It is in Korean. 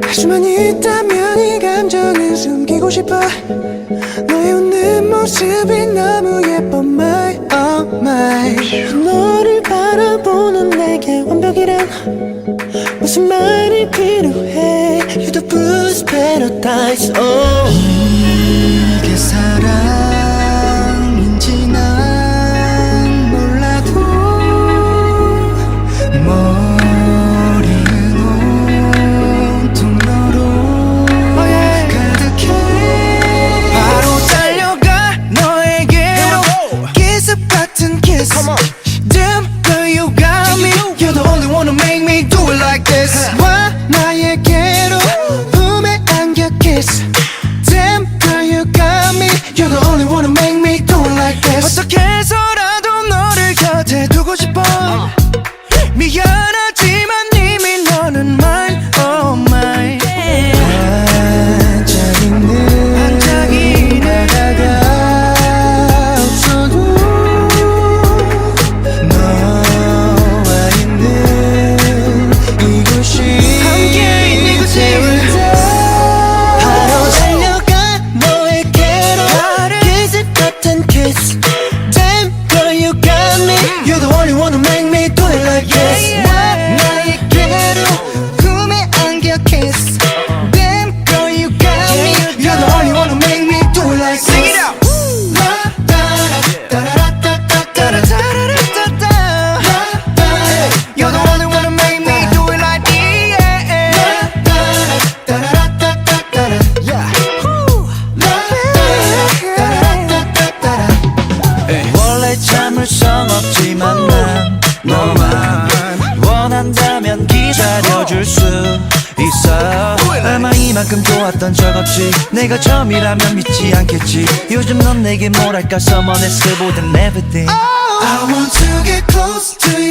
가수만 있다면 이 감정은 숨기고 싶어. 너의 웃는 모습이 너무 예뻐 my oh my. 너를 바라보는 내게 완벽이란 무슨 말이 필요해? You're the blues paradise oh. kiss 와 나에게로 품에 안겨 kiss Damn girl you got me. You're the only one who make me do it like this. 어떡해 너만 난 너만. 원한다면 기다려줄 수 있어. 아마 이만큼 좋았던 적 없지 내가 처음이라면 믿지 않겠지. 요즘 넌 내게 뭐랄까? Someone else보단 everything I want to get close to